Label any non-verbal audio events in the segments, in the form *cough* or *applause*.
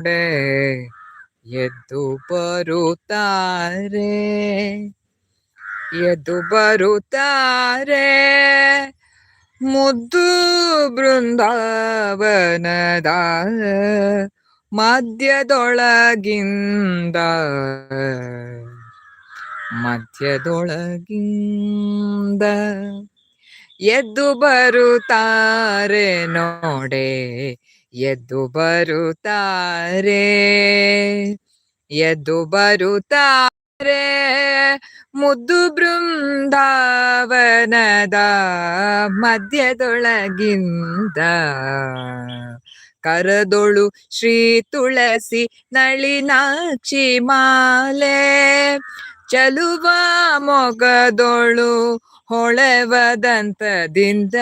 ನೋಡೆ ಎದ್ದು ಬರುತ್ತಾರೆ. ಎದ್ದು ಬರುತ್ತಾರೆ. ಮುದ್ದು ಬೃಂದಾವನದ ಮಧ್ಯದೊಳಗಿಂದ. ಮಧ್ಯದೊಳಗಿಂದ. ಎದ್ದು ಬರುತ್ತಾರೆ ನೋಡೆ ಎದ್ದು ಬರುತ್ತಾರೆ ಎದ್ದು ಬರುತ್ತಾರೆ. ಮುದ್ದು ಬೃಂದಾವನದ ಮಧ್ಯದೊಳಗಿಂದ ಕರದೊಳು ಶ್ರೀ ತುಳಸಿ ನಳಿನಾಕ್ಷಿ ಮಾಲೆ ಚಲುವ ಮೊಗದೊಳು ಹೊಳೆವದಂತದಿಂದ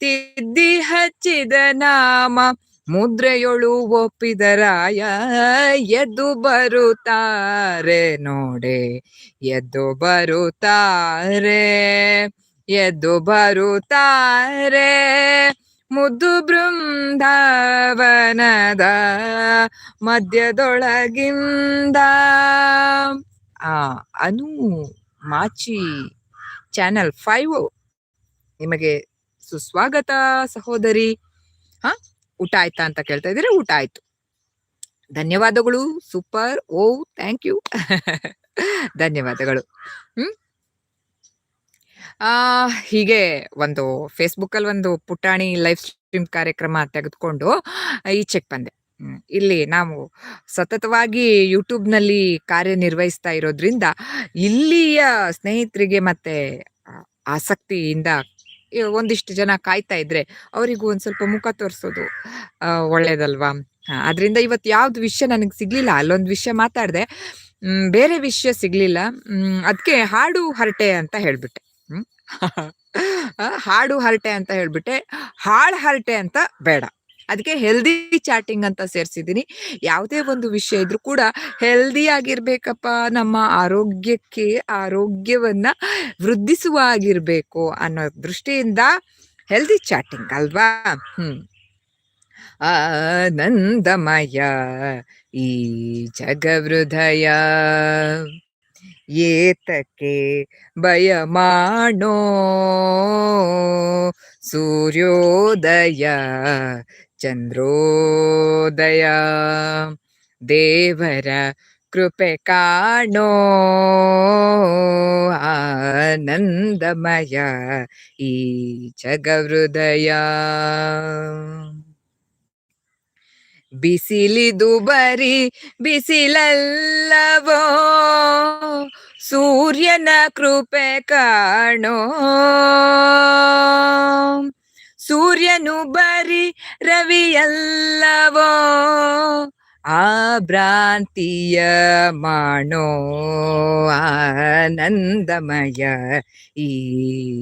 ತಿದ್ದಿ ಹಚ್ಚಿದ ನಾಮ, ಮುದ್ರೆಯೊಳು ಒಪ್ಪಿದರಾಯ ಎದ್ದು ಬರುತ್ತಾರೆ ನೋಡೆ, ಎದ್ದು ಬರುತ್ತಾರೆ ಎದ್ದು ಬರುತ್ತಾರೆ. ಮುದ್ದು ಬೃಂದಾವನದ ಮಧ್ಯದೊಳಗಿಂದ, ಆ ಅನು ಮಾಚಿ ಚಾನಲ್ ಫೈವ್ ನಿಮಗೆ ಸುಸ್ವಾಗತ ಸಹೋದರಿ. ಹಾ? ಊಟ ಆಯ್ತಾ ಅಂತ ಕೇಳ್ತಾ ಇದ್ರೆ ಊಟ ಆಯ್ತು. ಧನ್ಯವಾದಗಳು. ಸೂಪರ್. O, thank you. *laughs* ಧನ್ಯವಾದಗಳು. ಹ್ಮ್? ಆ, ಹೀಗೆ ಒಂದು ಫೇಸ್ಬುಕ್ ಅಲ್ಲಿ ಒಂದು ಪುಟಾಣಿ ಲೈವ್ ಸ್ಟ್ರೀಮ್ ಕಾರ್ಯಕ್ರಮ ತೆಗೆದುಕೊಂಡು ಈಚೆಗೆ ಬಂದೆ. ಇಲ್ಲಿ ನಾವು ಸತತವಾಗಿ ಯೂಟ್ಯೂಬ್ನಲ್ಲಿ ಕಾರ್ಯನಿರ್ವಹಿಸ್ತಾ ಇರೋದ್ರಿಂದ ಇಲ್ಲಿಯ ಸ್ನೇಹಿತರಿಗೆ ಮತ್ತೆ ಆಸಕ್ತಿಯಿಂದ ಒಂದಿಷ್ಟು ಜನ ಕಾಯ್ತಾ ಇದ್ರೆ ಅವರಿಗೂ ಒಂದ್ ಸ್ವಲ್ಪ ಮುಖ ತೋರಿಸೋದು ಒಳ್ಳೇದಲ್ವಾ? ಅದರಿಂದ ಇವತ್ತು ಯಾವ್ದು ವಿಷಯ ನನಗೆ ಸಿಗ್ಲಿಲ್ಲ, ಅಲ್ಲೊಂದು ವಿಷಯ ಮಾತಾಡ್ದೆ. ಬೇರೆ ವಿಷಯ ಸಿಗ್ಲಿಲ್ಲ. ಅದಕ್ಕೆ ಹಾಡು ಹರಟೆ ಅಂತ ಹೇಳ್ಬಿಟ್ಟೆ. *laughs* ಹಾಡು ಹರಟೆ ಅಂತ ಹೇಳ್ಬಿಟ್ಟೆ. ಹಾಳು ಹರಟೆ ಅಂತ ಬೇಡ. ಅದಕ್ಕೆ ಹೆಲ್ದಿ ಚಾಟಿಂಗ್ ಅಂತ ಸೇರ್ಸಿದೀನಿ ಯಾವುದೇ ಒಂದು ವಿಷಯ ಇದ್ರೂ ಕೂಡ ಹೆಲ್ದಿ ಆಗಿರ್ಬೇಕಪ್ಪ ನಮ್ಮ ಆರೋಗ್ಯಕ್ಕೆ ಆರೋಗ್ಯವನ್ನ ವೃದ್ಧಿಸುವ ಆಗಿರ್ಬೇಕು ಅನ್ನೋ ದೃಷ್ಟಿಯಿಂದ ಹೆಲ್ದಿ ಚಾಟಿಂಗ್ ಅಲ್ವಾ? ಹ್ಮ್. ಆನಂದಮಯ ಈ ಜಗವೃದಯ. ಏತಕ್ಕೆ ಭಯ ಮಾಡೋ ಸೂರ್ಯೋದಯ. ಚಂದ್ರೋದಯ ದೇವರ ಕೃಪೆ ಕಾಣೋ ಆನಂದಮಯ ಈ ಜಗವೃದಯ ಬಿಸಿಲಿದು ಬರಿ ಬಿಸಿಲಲ್ಲವೋ ಸೂರ್ಯನ ಕೃಪೆ ಕಾಣೋ ಸೂರ್ಯನು ಬರಿ ರವಿಯಲ್ಲವೋ? ಆ ಭ್ರಾಂತಿಯ ಮಾಣೋ ಆನಂದಮಯ ಈ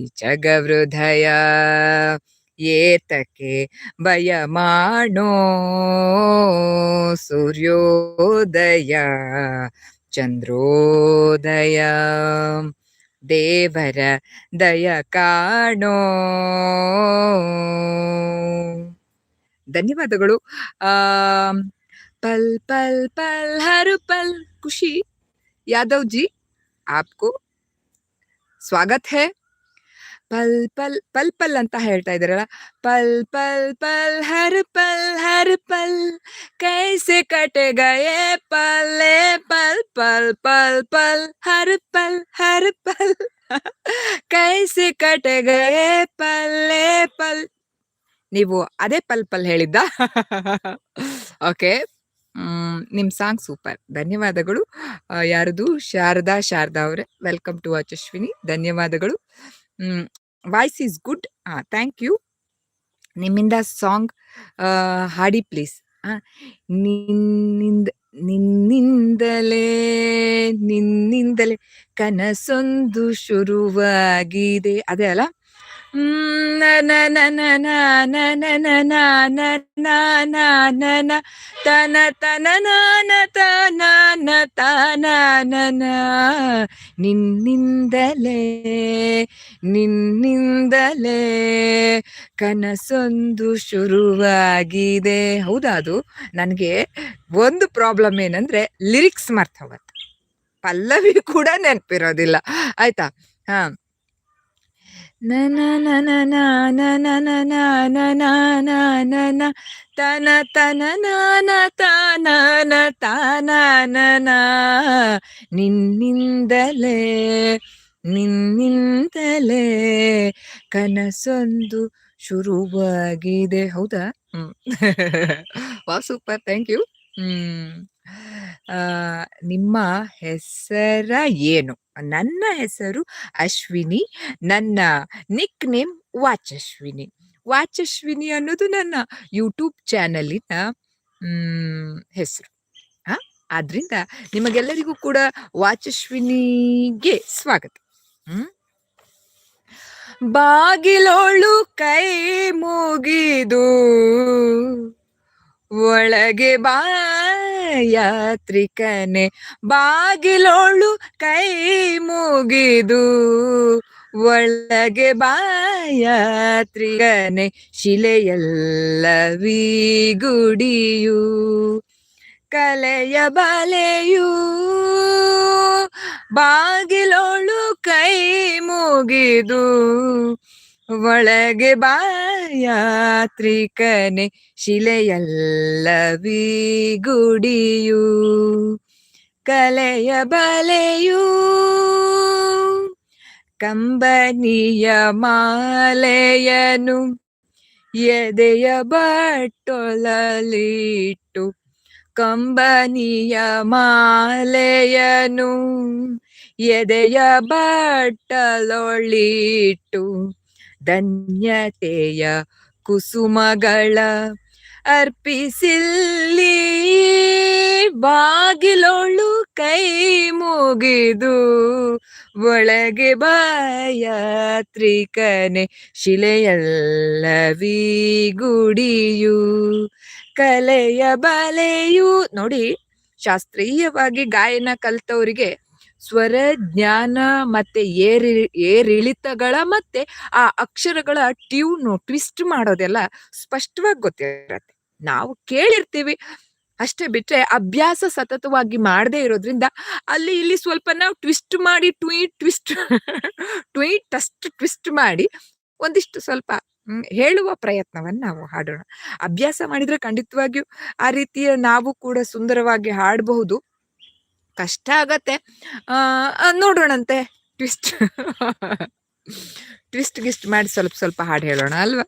ಜಗವೃದಯ ಏತಕ್ಕೆ ಭಯ ಮಾಡೋ ಸೂರ್ಯೋದಯ ಚಂದ್ರೋದಯ. ದೇವರ ದಯ ಕಾಣೋ. ಧನ್ಯವಾದಗಳು. ಆ ಪಲ್ ಪಲ್ ಪಲ್, ಹರು, ಪಲ್, ಖುಷಿ. ಯಾದವ್ ಜಿ, ಆಪ್ಕೋ. ಸ್ವಾಗತ್ ಹೇ. ಪಲ್ ಪಲ್ ಪಲ್ ಪಲ್ ಅಂತ ಹೇಳ್ತಾ ಇದಾರಲ್ಲ ಪಲ್ ಪಲ್ ಪಲ್, ಹರ್ ಪಲ್ ಹರ್, ಪಲ್. ಕೈಸೆ ಕಟೆ ಗಯೆ, ಪಲ್ಲೆ, ಪಲ್ ಪಲ್ पल पल, हर पल हर पल। कैसे कट गए ಪಲ್ಲೆ ಪಲ್ ನೀವು ಅದೇ ಪಲ್ ಪಲ್ ಹೇಳಿದ್ದ? ಓಕೆ. ನಿಮ್ಮ ನಿಮ್ ಸಾಂಗ್ ಸೂಪರ್. ಧನ್ಯವಾದಗಳು. ಯಾರದು? ಶಾರದಾ ಶಾರದಾ ಅವರೇ. ವೆಲ್ಕಮ್ ಟು ವಚಶ್ವಿನಿ ಧನ್ಯವಾದಗಳು. ವಾಯ್ಸ್ ಈಸ್ ಗುಡ್ ಹಾಂ ಥ್ಯಾಂಕ್ ಯು ನಿಮ್ಮಿಂದ ಸಾಂಗ್ ಹಾಡಿ ಪ್ಲೀಸ್ ನಿನ್ನಿಂದ ನಿನ್ನಿಂದಲೇ ನಿನ್ನಿಂದಲೇ ಕನಸೊಂದು ಶುರುವಾಗಿದೆ. ಅದೇ ಅಲ್ಲ? ಹ್ಮ್, ನ ನ ನ ನ ನ ನ ನ ನ ನ ನ ನ ನ ನ ನ ತನ ತನ ನ ನ ತನ ನ ತನ ನ ನ ನಿನ್ನಿಂದಲೇ ನಿನ್ನಿಂದಲೇ ಕನಸೊಂದು ಶುರುವಾಗಿದೆ ಹೌದಾ ಅದು ನನಗೆ ಒಂದು ಪ್ರಾಬ್ಲಮ್ ಏನಂದ್ರೆ ಲಿರಿಕ್ಸ್ ಮರ್ತ ಹೋಗತ್ತೆ ಪಲ್ಲವಿ ಕೂಡ ನೆನಪಿರೋದಿಲ್ಲ ಆಯ್ತಾ ಹಾ ನ na na na na na ನ ನ ನ ನ ನ ನ ನ ನ ತನ ತನ ನಾನ ತಾನ ನ ತಾನ ನ na ನಿನ್ನಿಂದಲೇ ನಿನ್ನಿಂದಲೇ ಕನಸೊಂದು ಶುರುವಾಗಿದೆ ಹೌದಾ ವಾ ಸೂಪರ್ ಥ್ಯಾಂಕ್ ಯು ಹ್ಮ್ ನಿಮ್ಮ ಹೆಸರ ಏನು? ನನ್ನ ಹೆಸರು ಅಶ್ವಿನಿ, ನನ್ನ ನಿಕ್ ನೇಮ್ ವಾಚಶ್ವಿನಿ. ವಾಚಶ್ವಿನಿ ಅನ್ನೋದು ನನ್ನ ಯೂಟ್ಯೂಬ್ ಚಾನಲಿನ ಹೆಸರು. ಆದ್ರಿಂದ ನಿಮಗೆಲ್ಲರಿಗೂ ಕೂಡ ವಾಚಶ್ವಿನಿಗೆ ಸ್ವಾಗತ. ಹ್ಮ್? ಬಾಗಿಲೋಳು ಕೈ ಮುಗಿದು ಒಳಗೆ ಬಾ, ಯಾತ್ರಿಕನೆ. ಬಾಗಿಲೋಳು ಕೈ ಮುಗಿದು, ಒಳಗೆ ಬಾ, ಯಾತ್ರಿಕನೆ. ಶಿಲೆಯಲ್ಲವೀ ಗುಡಿಯು ಕಲೆಯ ಬಲೆಯೂ, ಬಾಗಿಲೋಳು ಕೈ ಮುಗಿದು ಒಳಗೆ ಬಾಯಾತ್ರಿಕನೆ ಶಿಲೆಯಲ್ಲವೀ ಗುಡಿಯು ಕಲೆಯ ಬಲೆಯೂ ಕಂಬನಿಯ ಮಾಲೆಯನು ಎದೆಯ ಬಟ್ಟೊಳಲಿಟ್ಟು ಕಂಬನಿಯ ಮಾಲೆಯನು ಎದೆಯ ಬಟ್ಟಲೊಳಿಟ್ಟು ಧನ್ಯತೆಯ ಕುಸುಮಗಳ ಅರ್ಪಿಸಿಲ್ಲಿ ಬಾಗಿಲೊಳು ಕೈ ಮುಗಿದು ಒಳಗೆ ಬಾಯಾತ್ರಿಕನೆ ಶಿಲೆಯಲ್ಲವೀ ಗುಡಿಯು ಕಲೆಯ ಬಲೆಯು ನೋಡಿ ಶಾಸ್ತ್ರೀಯವಾಗಿ ಗಾಯನ ಕಲ್ತವರಿಗೆ ಸ್ವರ, ಜ್ಞಾನ ಮತ್ತೆ ಏರಿ, ಏರಿಳಿತಗಳ ಮತ್ತೆ ಆ ಅಕ್ಷರಗಳ ಟ್ಯೂನು ಟ್ವಿಸ್ಟ್ ಮಾಡೋದೆಲ್ಲ ಸ್ಪಷ್ಟವಾಗಿ ಗೊತ್ತಿರತ್ತೆ. ನಾವು ಕೇಳಿರ್ತೀವಿ. ಅಷ್ಟೇ ಬಿಟ್ರೆ ಅಭ್ಯಾಸ ಸತತವಾಗಿ ಮಾಡದೇ ಇರೋದ್ರಿಂದ ಅಲ್ಲಿ ಇಲ್ಲಿ ಸ್ವಲ್ಪ ನಾವು ಟ್ವಿಸ್ಟ್ ಮಾಡಿ ಟ್ವೀಟ್ ಟ್ವಿಸ್ಟ್ ಟ್ವೀಟ್ ಅಷ್ಟು ಟ್ವಿಸ್ಟ್ ಮಾಡಿ ಒಂದಿಷ್ಟು ಸ್ವಲ್ಪ ಹೇಳುವ ಪ್ರಯತ್ನವನ್ನ ನಾವು ಹಾಡೋಣ. ಅಭ್ಯಾಸ ಮಾಡಿದ್ರೆ ಖಂಡಿತವಾಗಿಯೂ ಆ ರೀತಿಯ ನಾವು ಕೂಡ ಸುಂದರವಾಗಿ ಹಾಡಬಹುದು. ಕಷ್ಟ ಆಗತ್ತೆ. ನೋಡೋಣಂತೆ. ಟ್ವಿಸ್ಟ್ ಟ್ವಿಸ್ಟ್ ಗಿಸ್ಟ್ ಮಾಡಿ ಸ್ವಲ್ಪ ಸ್ವಲ್ಪ ಹಾಡು ಹೇಳೋಣ ಅಲ್ವಾ?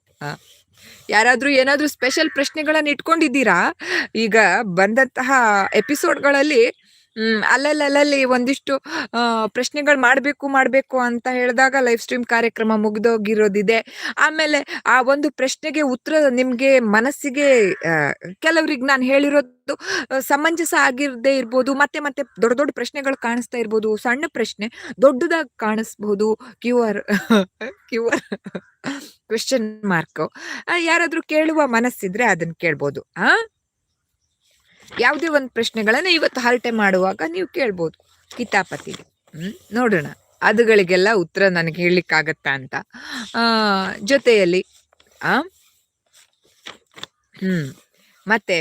ಯಾರಾದ್ರೂ ಏನಾದ್ರೂ ಸ್ಪೆಷಲ್ ಪ್ರಶ್ನೆಗಳನ್ನು ಇಟ್ಕೊಂಡಿದ್ದೀರಾ? ಈಗ ಬಂದಂತಹ ಎಪಿಸೋಡ್ಗಳಲ್ಲಿ ಹ್ಮ್ ಅಲ್ಲಲ್ಲಲ್ಲಿ ಒಂದಿಷ್ಟು ಪ್ರಶ್ನೆಗಳು ಮಾಡಬೇಕು ಮಾಡಬೇಕು ಅಂತ ಹೇಳಿದಾಗ ಲೈವ್ ಸ್ಟ್ರೀಮ್ ಕಾರ್ಯಕ್ರಮ ಮುಗ್ದೋಗಿರೋದಿದೆ. ಆಮೇಲೆ ಆ ಒಂದು ಪ್ರಶ್ನೆಗೆ ಉತ್ತರ ನಿಮ್ಗೆ ಮನಸ್ಸಿಗೆ ಕೆಲವ್ರಿಗೆ ನಾನು ಹೇಳಿರೋದು ಸಮಂಜಸ ಆಗಿರದೆ ಇರ್ಬೋದು, ಮತ್ತೆ ಮತ್ತೆ ದೊಡ್ಡ ದೊಡ್ಡ ಪ್ರಶ್ನೆಗಳು ಕಾಣಿಸ್ತಾ ಇರ್ಬೋದು, ಸಣ್ಣ ಪ್ರಶ್ನೆ, ದೊಡ್ಡದಾಗಿ ಕಾಣಿಸ್ಬಹುದು Q R Q R *laughs* question mark. ಯಾರಾದ್ರೂ ಕೇಳುವ ಮನಸ್ಸಿದ್ರೆ ಅದನ್ನ ಕೇಳ್ಬೋದು, ಆ? ಯಾವುದೇ ಒಂದು ಪ್ರಶ್ನೆಗಳನ್ನು ಇವತ್ತು ಹರಟೆ ಮಾಡುವಾಗ ನೀವು ಕೇಳ್ಬೋದು ಕಿತಾಪತಿಗೆ. ಹ್ಞೂ ನೋಡೋಣ. ಅದುಗಳಿಗೆಲ್ಲ ಉತ್ತರ ನನಗೆ ಹೇಳಲಿಕ್ಕಾಗತ್ತಾ ಅಂತ. ಜೊತೆಯಲ್ಲಿ ಹ್ಮ್, ಮತ್ತೆ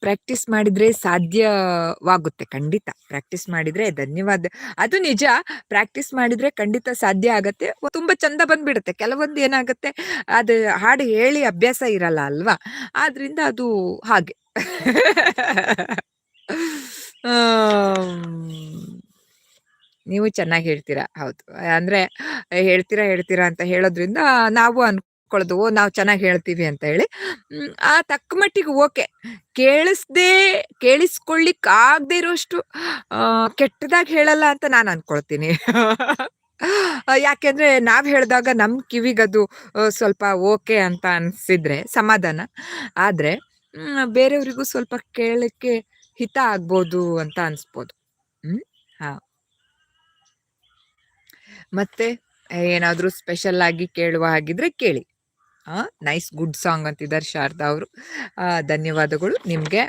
ಪ್ರಾಕ್ಟೀಸ್ ಮಾಡಿದ್ರೆ ಸಾಧ್ಯವಾಗುತ್ತೆ, ಖಂಡಿತ. ಪ್ರಾಕ್ಟೀಸ್ ಮಾಡಿದ್ರೆ ಧನ್ಯವಾದ. ಅದು ನಿಜ ಪ್ರಾಕ್ಟೀಸ್ ಮಾಡಿದ್ರೆ ಖಂಡಿತ ಸಾಧ್ಯ ಆಗತ್ತೆ. ತುಂಬಾ ಚಂದ ಬಂದ್ಬಿಡುತ್ತೆ. ಕೆಲವೊಂದು ಏನಾಗುತ್ತೆ, ಅದು ಹಾಡು ಹೇಳಿ ಅಭ್ಯಾಸ ಇರಲ್ಲ ಅಲ್ವಾ? ಆದ್ರಿಂದ ಅದು ಹಾಗೆ. ನೀವು ಚೆನ್ನಾಗಿ ಹೇಳ್ತೀರಾ? ಹೌದು. ಅಂದ್ರೆ ಹೇಳ್ತೀರಾ ಹೇಳ್ತೀರಾ ಅಂತ ಹೇಳೋದ್ರಿಂದ ನಾವು ಅನ್ಕೊಳ್ಳೋದು ಓ ನಾವು ಚೆನ್ನಾಗಿ ಹೇಳ್ತೀವಿ ಅಂತ ಹೇಳಿ. ಆ ತಕ್ಕ ಮಟ್ಟಿಗೆ ಓಕೆ. ಕೇಳಿಸ್ದೆ ಕೇಳಿಸ್ಕೊಳ್ಳಿಕ್ ಆಗದೆ ಇರೋಷ್ಟು ಕೆಟ್ಟದಾಗಿ ಹೇಳಲ್ಲ ಅಂತ ನಾನು ಅನ್ಕೊಳ್ತೀನಿ. ಯಾಕೆಂದ್ರೆ ನಾವ್ ಹೇಳಿದಾಗ ನಮ್ ಕಿವಿಗದು ಸ್ವಲ್ಪ ಓಕೆ ಅಂತ ಅನ್ಸಿದ್ರೆ, ಸಮಾಧಾನ. ಆದ್ರೆ ಬೇರೆಯವ್ರಿಗೂ ಸ್ವಲ್ಪ ಕೇಳಕ್ಕೆ ಹಿತ ಆಗ್ಬೋದು ಅಂತ ಅನ್ಸ್ಬೋದು. ಹ್ಮ್, ಹಾ. ಮತ್ತೆ, ಏನಾದರೂ ಸ್ಪೆಷಲ್ ಆಗಿ ಕೇಳುವ ಹಾಗಿದ್ರೆ ಕೇಳಿ. ನೈಸ್ ಗುಡ್ ಸಾಂಗ್ ಅಂತಿದ್ದಾರೆ ಶಾರದಾ ಅವರು ಧನ್ಯವಾದಗಳು ನಿಮಗೆ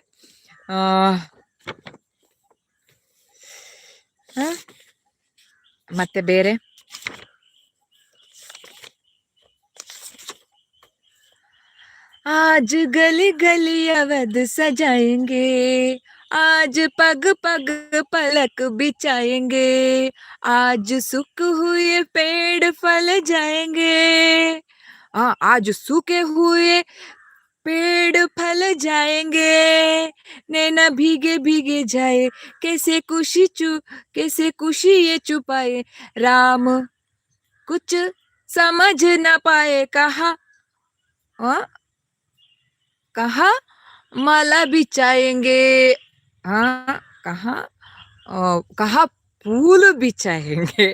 ಮತ್ತೆ ಬೇರೆ आज गली गली अवध सजाएंगे आज पग पग पलक बिछाएंगे आज सुख हुए पेड़ फल जाएंगे आ, आज सूखे हुए पेड़ फल जाएँगे नैना भीगे भीगे जाए कैसे खुशी चु कैसे खुशी ये छुपाए राम कुछ समझ न पाए कहा आ? कहा माला बिछाएँगे हाँ कहा अ, कहा ಫೂಲು ಬಿಚ್ಚಾಯಂಗೆ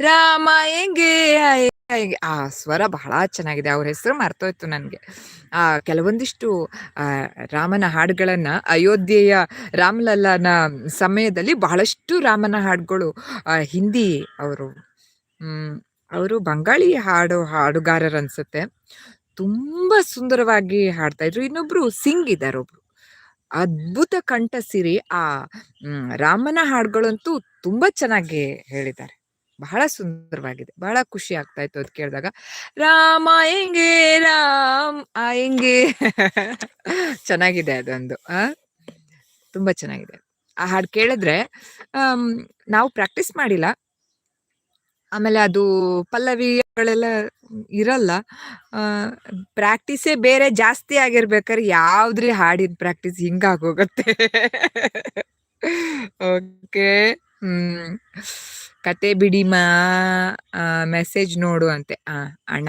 ರಾಮ ಹೆಂಗೆ? ಹೆಂಗೆ ಆ ಸ್ವರ ಬಹಳ ಚೆನ್ನಾಗಿದೆ. ಅವ್ರ ಹೆಸರು ಮರ್ತೋಯ್ತು ನನಗೆ. ಆ, ಕೆಲವೊಂದಿಷ್ಟು ರಾಮನ ಹಾಡುಗಳನ್ನ ಅಯೋಧ್ಯೆಯ ರಾಮಲಲ್ಲನ ಸಮಯದಲ್ಲಿ ಬಹಳಷ್ಟು ರಾಮನ ಹಾಡುಗಳು ಹಿಂದಿ ಅವರು ಅವರು ಬಂಗಾಳಿ ಹಾಡು ಹಾಡುಗಾರರು ಅನ್ಸುತ್ತೆ ತುಂಬಾ ಸುಂದರವಾಗಿ ಹಾಡ್ತಾ ಇದ್ರು. ಇನ್ನೊಬ್ರು ಸಿಂಗ್ ಇದ್ದಾರೆ ಅದ್ಭುತ ಕಂಠಸಿರಿ. ಆ ರಾಮನ ಹಾಡುಗಳಂತೂ ತುಂಬಾ ಚೆನ್ನಾಗಿ ಹೇಳಿದ್ದಾರೆ. ಬಹಳ ಸುಂದರವಾಗಿದೆ. ಬಹಳ ಖುಷಿ ಆಗ್ತಾ ಇತ್ತು ಅದು ಕೇಳಿದಾಗ. ರಾಮ ಹೆಂಗೆ, ರಾಮ್, ಆ, ಹೆಂಗೆ? *laughs* ಚೆನ್ನಾಗಿದೆ ಅದೊಂದು, ಆ? ತುಂಬಾ ಚೆನ್ನಾಗಿದೆ. ಆ ಹಾಡು ಕೇಳಿದ್ರೆ ನಾವು ಪ್ರಾಕ್ಟೀಸ್ ಮಾಡಿಲ್ಲ. ಆಮೇಲೆ ಅದು ಪಲ್ಲವಿಗಳೆಲ್ಲ ಇರಲ್ಲ. ಪ್ರಾಕ್ಟೀಸೇ ಬೇರೆ ಜಾಸ್ತಿ ಆಗಿರ್ಬೇಕಾದ್ರೆ ಯಾವ್ದ್ರಿ ಹಾಡಿನ ಪ್ರಾಕ್ಟೀಸ್ ಹಿಂಗಾಗೋಗತ್ತೆ. ಓಕೆ. ಹ್ಮ್. ಕತೆ ಬಿಡಿಮಾ ಮೆಸೇಜ್ ನೋಡು ಅಂತೆ. ಆ, ಅಣ್ಣ.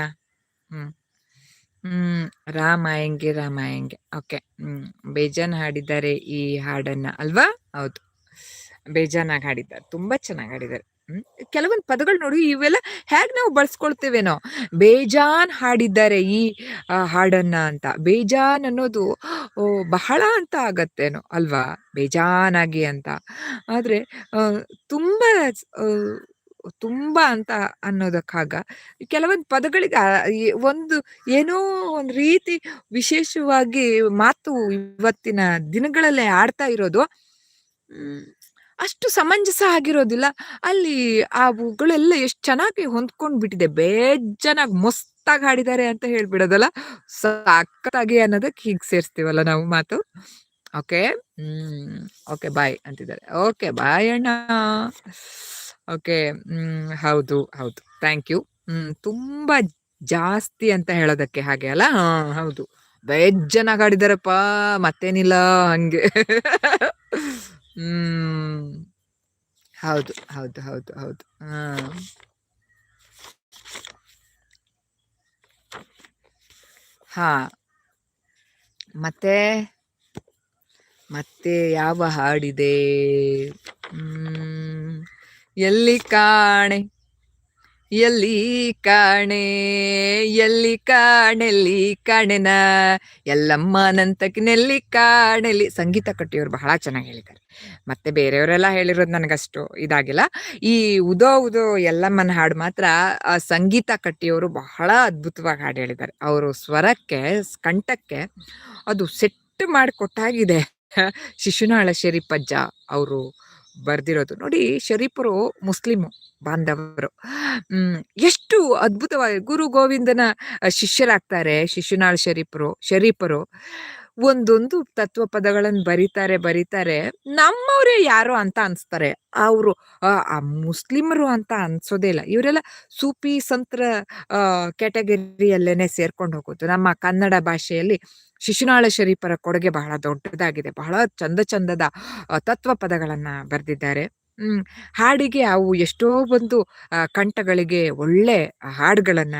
ಹ್ಮ್. ಹ್ಮ್. ರಾಮಾಯಂಗೆ ರಾಮಾಯಂಗೆ. ಓಕೆ. ಹ್ಮ್. ಬೇಜಾನ್ ಹಾಡಿದ್ದಾರೆ ಈ ಹಾಡನ್ನ. ಅಲ್ವಾ? ಹೌದು. ಬೇಜಾನಾಗಿ ಹಾಡಿದ್ದಾರೆ. ತುಂಬಾ ಚೆನ್ನಾಗಿ ಹಾಡಿದ್ದಾರೆ. ಕೆಲವೊಂದು ಪದಗಳು ನೋಡಿ ಇವೆಲ್ಲ ಹೇಗೆ ನಾವು ಬಳಸ್ಕೊಳ್ತೇವೇನೋ? ಬೇಜಾನ್ ಹಾಡಿದ್ದಾರೆ ಈ ಹಾಡನ್ನ ಅಂತ. ಬೇಜಾನ್ ಅನ್ನೋದು ಬಹಳ ಅಂತ ಆಗತ್ತೇನೋ, ಅಲ್ವಾ? ಬೇಜಾನಾಗಿ ಅಂತ. ಆದ್ರೆ ತುಂಬಾ ತುಂಬಾ ಅಂತ ಅನ್ನೋದಕ್ಕಾಗ ಕೆಲವೊಂದು ಪದಗಳಿಗೆ ಒಂದು ಏನೋ ಒಂದು ರೀತಿ ವಿಶೇಷವಾಗಿ ಮಾತು ಇವತ್ತಿನ ದಿನಗಳಲ್ಲೇ ಆಡ್ತಾ ಇರೋದು ಅಷ್ಟು ಸಮಂಜಸ ಆಗಿರೋದಿಲ್ಲ. ಅಲ್ಲಿ ಆ ಹೂಗಳೆಲ್ಲ ಎಷ್ಟು ಚೆನ್ನಾಗಿ ಹೊಂದ್ಕೊಂಡ್ ಬಿಟ್ಟಿದೆ ಬೇಜಾನಾಗಿ ಮಸ್ತಾಗಿ ಹಾಡಿದ್ದಾರೆ ಅಂತ ಹೇಳ್ಬಿಡೋದಲ್ಲ. ಸಾಕಾಗಿ ಅನ್ನೋದಕ್ಕೆ ಹೀಗೆ ಸೇರಿಸ್ತೀವಲ್ಲ ನಾವು ಮಾತು. ಓಕೆ? ಹ್ಮ್. ಓಕೆ, ಬಾಯ್ ಅಂತಿದ್ದಾರೆ. ಓಕೆ, ಬಾಯ್ ಅಣ್ಣ. ಓಕೆ, ಹ್ಮ್, ಹೌದು ಹೌದು. Thank you. ಹ್ಮ್, ತುಂಬಾ ಜಾಸ್ತಿ ಅಂತ ಹೇಳೋದಕ್ಕೆ ಹಾಗೆ ಅಲ್ಲ? ಹಾ, ಹೌದು. ಜನ ಹಾಡಿದಾರಪ್ಪ. ಮತ್ತೇನಿಲ್ಲ ಹಂಗೆ. ಹ್ಮ್. ಹೌದು, ಹೌದು, ಹೌದು, ಹೌದು. ಹಾ. ಹಾ. ಮತ್ತೆ? ಮತ್ತೆ ಯಾವ ಹಾಡಿದೆ? ಹ್ಮ್. ಎಲ್ಲಿ ಕಾಣೆ ಎಲ್ಲಿ ಕಾಣೆ, ಎಲ್ಲಿ ಕಾಣೆಲ್ಲಿ ಕಾಣೆನ ನೆಲ್ಲಿ ಕಾಣೆಲಿ ಸಂಗೀತ ಕಟ್ಟಿಯವರು ಬಹಳ ಚೆನ್ನಾಗಿ ಹೇಳಿದ್ದಾರೆ. ಮತ್ತೆ ಬೇರೆಯವರೆಲ್ಲ ಹೇಳಿರೋದು ನನಗಷ್ಟು ಇದಾಗಿಲ್ಲ. ಈ ಉದೋ ಉದೋ ಎಲ್ಲಮ್ಮನ ಹಾಡು ಮಾತ್ರ, ಆ ಸಂಗೀತ ಕಟ್ಟಿಯವರು ಬಹಳ ಅದ್ಭುತವಾಗಿ ಹಾಡು ಹೇಳಿದ್ದಾರೆ. ಅವರು ಸ್ವರಕ್ಕೆ, ಕಂಠಕ್ಕೆ ಅದು ಸೆಟ್ ಮಾಡಿಕೊಟ್ಟಾಗಿದೆ. ಶಿಶುನಾಳ ಶರೀಫಜ್ಜ ಅವರು ಬರ್ದಿರೋದು. ನೋಡಿ ಶರೀಫರು ಮುಸ್ಲಿಮು ಬಾಂಧವರು. ಎಷ್ಟು ಅದ್ಭುತವಾಗಿ ಗುರು ಗೋವಿಂದನ ಶಿಷ್ಯರಾಗ್ತಾರೆ ಶಿಶುನಾಳ್ ಶರೀಫರು ಶರೀಫರು. ಒಂದೊಂದು ತತ್ವ ಪದಗಳನ್ನು ಬರೀತಾರೆ ಬರೀತಾರೆ. ನಮ್ಮವರೇ ಯಾರೋ ಅಂತ ಅನ್ಸ್ತಾರೆ. ಅವರು ಆ ಮುಸ್ಲಿಮರು ಅಂತ ಅನ್ಸೋದೇ ಇಲ್ಲ. ಇವರೆಲ್ಲ ಸೂಪಿ ಸಂತ್ರ ಕ್ಯಾಟಗರಿಯಲ್ಲೇನೆ ಸೇರ್ಕೊಂಡು ಹೋಗೋದು. ನಮ್ಮ ಕನ್ನಡ ಭಾಷೆಯಲ್ಲಿ ಶಿಶುನಾಳ ಶರೀಫರ ಕೊಡುಗೆ ಬಹಳ ದೊಡ್ಡದಾಗಿದೆ. ಬಹಳ ಚಂದ ಚಂದದ ತತ್ವ ಪದಗಳನ್ನ ಬರೆದಿದ್ದಾರೆ. ಹಾಡಿಗೆ ಅವು ಎಷ್ಟೋ ಒಂದು ಕಂಠಗಳಿಗೆ ಒಳ್ಳೆ ಹಾಡುಗಳನ್ನ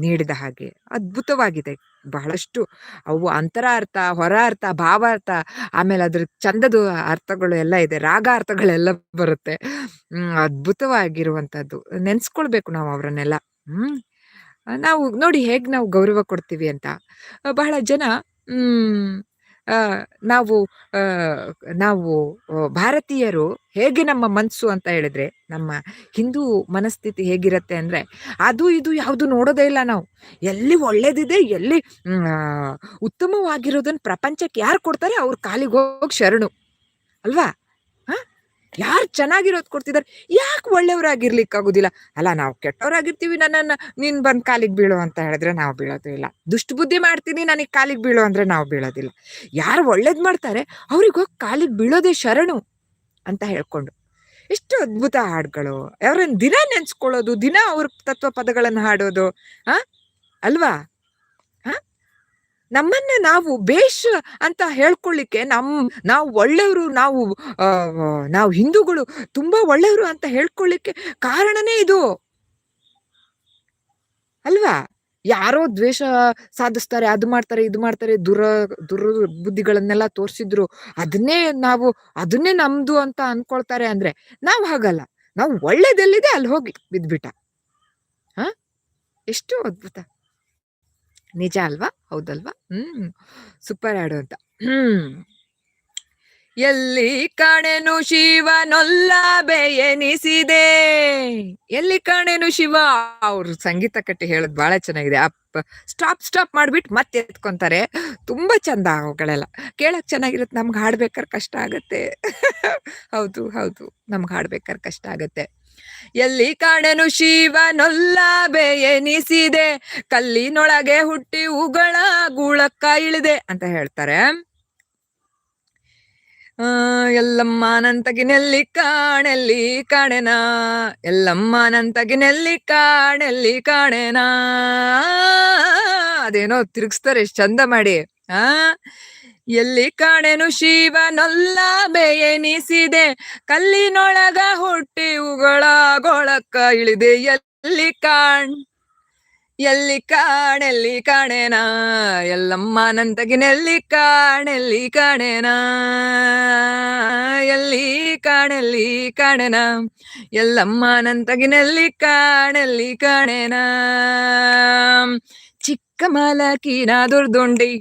ನೀಡಿದ ಹಾಗೆ ಅದ್ಭುತವಾಗಿದೆ. ಬಹಳಷ್ಟು ಅವು ಅಂತರ ಅರ್ಥ ಹೊರ ಅರ್ಥ ಭಾವಾರ್ಥ, ಆಮೇಲೆ ಅದ್ರ ಚಂದದ ಅರ್ಥಗಳು ಎಲ್ಲ ಇದೆ, ರಾಗ ಅರ್ಥಗಳೆಲ್ಲ ಬರುತ್ತೆ. ಹ್ಮ್ ಅದ್ಭುತವಾಗಿರುವಂತದ್ದು ನೆನ್ಸ್ಕೊಳ್ಬೇಕು ನಾವು ಅವರನ್ನೆಲ್ಲ. ಹ್ಮ್. ನಾವು ನೋಡಿ ಹೇಗೆ ನಾವು ಗೌರವ ಕೊಡ್ತೀವಿ ಅಂತ. ಬಹಳ ಜನ ನಾವು ನಾವು ಭಾರತೀಯರು ಹೇಗೆ ನಮ್ಮ ಮನಸ್ಸು ಅಂತ ಹೇಳಿದ್ರೆ, ನಮ್ಮ ಹಿಂದೂ ಮನಸ್ಥಿತಿ ಹೇಗಿರುತ್ತೆ ಅಂದ್ರೆ, ಅದು ಇದು ಯಾವುದು ನೋಡೋದೇ ಇಲ್ಲ ನಾವು. ಎಲ್ಲಿ ಒಳ್ಳೇದಿದೆ, ಎಲ್ಲಿ ಉತ್ತಮವಾಗಿರೋದನ್ನು ಪ್ರಪಂಚಕ್ಕೆ ಯಾರು ಕೊಡ್ತಾರೆ, ಅವ್ರ ಕಾಲಿಗೆ ಹೋಗಿ ಶರಣು. ಅಲ್ವಾ? ಯಾರು ಚೆನ್ನಾಗಿರೋದು ಕೊಡ್ತಿದ್ದಾರೆ ಯಾಕೆ ಒಳ್ಳೆಯವರಾಗಿರ್ಲಿಕ್ಕಾಗೋದಿಲ್ಲ ಅಲ್ಲ, ನಾವು ಕೆಟ್ಟವರಾಗಿರ್ತೀವಿ, ನನ್ನನ್ನು ನೀನು ಬಂದು ಕಾಲಿಗೆ ಬೀಳು ಅಂತ ಹೇಳಿದ್ರೆ ನಾವು ಬೀಳೋದು ಇಲ್ಲ. ದುಷ್ಟ ಬುದ್ಧಿ ಮಾಡ್ತೀನಿ, ನನಗೆ ಕಾಲಿಗೆ ಬೀಳು ಅಂದರೆ ನಾವು ಬೀಳೋದಿಲ್ಲ. ಯಾರು ಒಳ್ಳೇದು ಮಾಡ್ತಾರೆ ಅವ್ರಿಗೋಗಿ ಕಾಲಿಗೆ ಬೀಳೋದೇ ಶರಣು ಅಂತ ಹೇಳ್ಕೊಂಡು. ಎಷ್ಟು ಅದ್ಭುತ ಹಾಡುಗಳು. ಅವ್ರನ್ನ ದಿನ ನೆನ್ಸ್ಕೊಳ್ಳೋದು, ದಿನ ಅವ್ರ ತತ್ವ ಪದಗಳನ್ನು ಹಾಡೋದು, ಆ? ಅಲ್ವಾ? ನಮ್ಮನ್ನ ನಾವು ಬೇಷ್ ಅಂತ ಹೇಳ್ಕೊಳ್ಳಿಕ್ಕೆ ನಮ್, ನಾವು ಒಳ್ಳೆಯವರು, ನಾವು ನಾವು ಹಿಂದೂಗಳು ತುಂಬಾ ಒಳ್ಳೆಯವರು ಅಂತ ಹೇಳ್ಕೊಳ್ಳಿಕ್ಕೆ ಕಾರಣನೇ ಇದು. ಅಲ್ವಾ? ಯಾರೋ ದ್ವೇಷ ಸಾಧಿಸ್ತಾರೆ, ಅದು ಮಾಡ್ತಾರೆ, ಇದು ಮಾಡ್ತಾರೆ, ದುರ ದುರ ಬುದ್ಧಿಗಳನ್ನೆಲ್ಲ ತೋರಿಸಿದ್ರು, ಅದನ್ನೇ ನಾವು, ಅದನ್ನೇ ನಮ್ದು ಅಂತ ಅನ್ಕೊಳ್ತಾರೆ ಅಂದ್ರೆ ನಾವು ಹಾಗಲ್ಲ. ನಾವು ಒಳ್ಳೇದೆಲ್ಲಿದೆ, ಅಲ್ಲಿ ಹೋಗಿ ಬಿದ್ಬಿಟ್ಟ. ಹ? ಎಷ್ಟು ಅದ್ಭುತ. ನಿಜ ಅಲ್ವಾ? ಹೌದಲ್ವಾ? ಹ್ಮ್ ಸೂಪರ್ ಹಾಡು ಅಂತ. ಹ್ಮ್. ಎಲ್ಲಿ ಕಾಣೆನು ಶಿವನೊಲ್ಲ ಬೆಯನಿಸಿದೆ ಎಲ್ಲಿ ಕಾಣೆನು ಶಿವ? ಅವ್ರ ಸಂಗೀತ ಕಟ್ಟಿ ಹೇಳೋದು ಬಹಳ ಚೆನ್ನಾಗಿದೆ. ಅಪ್ಪ ಸ್ಟಾಪ್ ಸ್ಟಾಪ್ ಮಾಡ್ಬಿಟ್ಟು ಮತ್ತೆ ಎತ್ಕೊಂತಾರೆ. ತುಂಬಾ ಚಂದ ಅವುಗಳೆಲ್ಲ. ಕೇಳಕ್ ಚೆನ್ನಾಗಿರುತ್ತೆ ನಮ್ಗೆ ಹಾಡ್ಬೇಕಾದ್ರೆ ಕಷ್ಟ ಆಗತ್ತೆ. *laughs* ಹೌದು ಹೌದು. ನಮ್ಗೆ ಹಾಡ್ಬೇಕಾದ್ರೆ ಕಷ್ಟ ಆಗತ್ತೆ. ಎಲ್ಲಿ ಕಾಣೆನು ಶಿವನೊಲ್ಲ ಎನಿಸಿದೆ ಕಲ್ಲಿನೊಳಗೆ ಹುಟ್ಟಿ ಉಗಳ ಗೂಳಕ್ಕ ಇಳಿದೆ ಅಂತ ಹೇಳ್ತಾರೆ. ಆ, ಎಲ್ಲಮ್ಮನಂತಗಿನೆಲ್ಲಿ ಕಾಣೆಲ್ಲಿ ಕಾಣೆನಾ ಎಲ್ಲಮ್ಮನಂತಗಿನೆಲ್ಲಿ ಕಾಣೆಲ್ಲಿ ಕಾಣೆನಾ. ಅದೇನೋ ತಿರುಗಿಸ್ತಾರೆ ಚಂದ ಮಾಡಿ. ಆ ಎಲ್ಲಿ ಕಾಣೆನು ಶಿವನೊಲ್ಲ ಬೇಯೆನಿಸಿದೆ, ಕಲ್ಲಿನೊಳಗ ಹುಟ್ಟಿ ಉಗಳ ಗೊಳಕ್ಕ ಇಳಿದೆ, ಎಲ್ಲಿ ಕಾಣ್, ಎಲ್ಲಿ ಕಾಣೆಲ್ಲಿ ಕಾಣೆನಾ ಎಲ್ಲಮ್ಮನಂತಗಿನೆಲ್ಲಿ ಕಾಣೆಲ್ಲಿ ಕಾಣೆನಾ, ಎಲ್ಲಿ ಕಾಣೆಲ್ಲಿ ಕಾಣೆನಾ ಎಲ್ಲಮ್ಮನಂತಗಿನೆಲ್ಲಿ ಕಾಣೆಲ್ಲಿ ಕಾಣೆನಾ, ಚಿಕ್ಕ ಮಲಕಿನ ದುರ್ದುಂಡಿ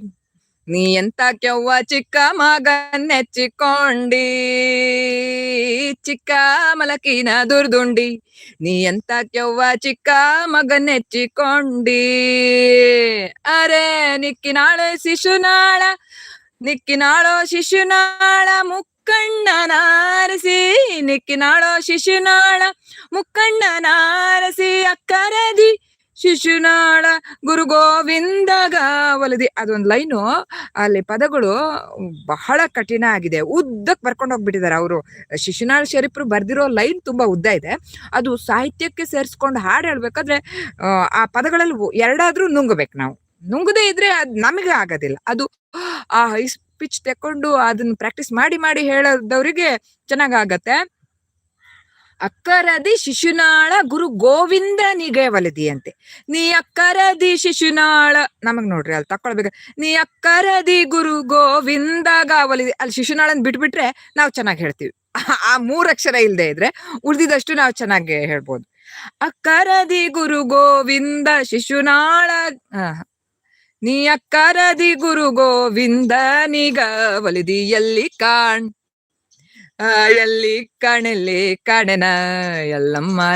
ನೀ ಎಂತ ಕೆವ್ವ ಚಿಕ್ಕ ಮಗನ್ನೆಚ್ಚಿಕೊಂಡಿ ಚಿಕ್ಕ ಮಲಕಿನ ದುರ್ದುಂಡಿ ನೀ ಎಂತ ಕೆವ್ವ ಚಿಕ್ಕ ಮಗನೆಚ್ಚಿಕೊಂಡಿ ಅರೆ ನಿಕ್ಕಿನಾಳೆ ಶಿಶುನಾಳ ನಿಕ್ಕಿನಾಳೋ ಶಿಶುನಾಳ ಮುಕ್ಕಣ್ಣನಾರಸಿ ನಿಕ್ಕಿನಾಳೋ ಶಿಶುನಾಳ ಮುಕ್ಕಣ್ಣನಾರಸಿ ಅಕ್ಕರದಿ ಶಿಶುನಾಳ ಗುರು ಗೋವಿಂದ ಗಾವಲದಿ. ಅದೊಂದು ಲೈನು ಅಲ್ಲಿ ಪದಗಳು ಬಹಳ ಕಠಿಣ ಆಗಿದೆ. ಉದ್ದಕ್ಕೆ ಬರ್ಕೊಂಡು ಹೋಗ್ಬಿಟ್ಟಿದ್ದಾರೆ ಅವರು. ಶಿಶುನಾಳ ಶರೀಫ್ರು ಬರ್ದಿರೋ ಲೈನ್ ತುಂಬಾ ಉದ್ದ ಇದೆ. ಅದು ಸಾಹಿತ್ಯಕ್ಕೆ ಸೇರಿಸ್ಕೊಂಡು ಹಾಡು ಹೇಳ್ಬೇಕಾದ್ರೆ ಆ, ಪದಗಳಲ್ಲಿ ಎರಡಾದರೂ ಎರಡಾದ್ರೂ ನುಂಗಬೇಕು ನಾವು. ನುಂಗದೇ ಇದ್ರೆ ಅದು ನಮಗೆ ಆಗೋದಿಲ್ಲ. ಅದು ಆ ಹೈ ಪಿಚ್ ತಕೊಂಡು ಅದನ್ನ ಪ್ರಾಕ್ಟೀಸ್ ಮಾಡಿ ಮಾಡಿ ಹೇಳೋದವ್ರಿಗೆ ಚೆನ್ನಾಗಾಗತ್ತೆ ಅಕ್ಕರದಿ ಶಿಶುನಾಳ ಗುರು ಗೋವಿಂದ ಗೋವಿಂದನಿಗೆ ಒಲದಿಯಂತೆ ನೀ ಅಕ್ಕರದಿ ಶಿಶುನಾಳ, ನಮಗ್ ನೋಡ್ರಿ ಅಲ್ಲಿ ತಕೊಳ್ಬೇಕು ನೀ ಅಕ್ಕರದಿ ಗುರು ಗೋವಿಂದಾಗ ಒಲಿದಿ ಅಲ್ಲಿ ಶಿಶುನಾಳನ್ ಬಿಟ್ಬಿಟ್ರೆ ನಾವು ಚೆನ್ನಾಗಿ ಹೇಳ್ತೀವಿ. *laughs* ಆ ಮೂರ್ ಅಕ್ಷರ ಇಲ್ದೇ ಇದ್ರೆ ಉಳಿದಿದಷ್ಟು ನಾವು ಚೆನ್ನಾಗಿ ಹೇಳ್ಬೋದು. ಅಕ್ಕರದಿ ಗುರು ಗೋವಿಂದ ಶಿಶುನಾಳ ನೀ ಅಕ್ಕರದಿ ಗುರು ಗೋವಿಂದ ನೀಗ ಒಲಿದಿ ಎಲ್ಲಿ ಕಾಣ್ ಎಲ್ಲಿ ಕಾಣೆಲ್ಲಿ ಕಾಣೆನ?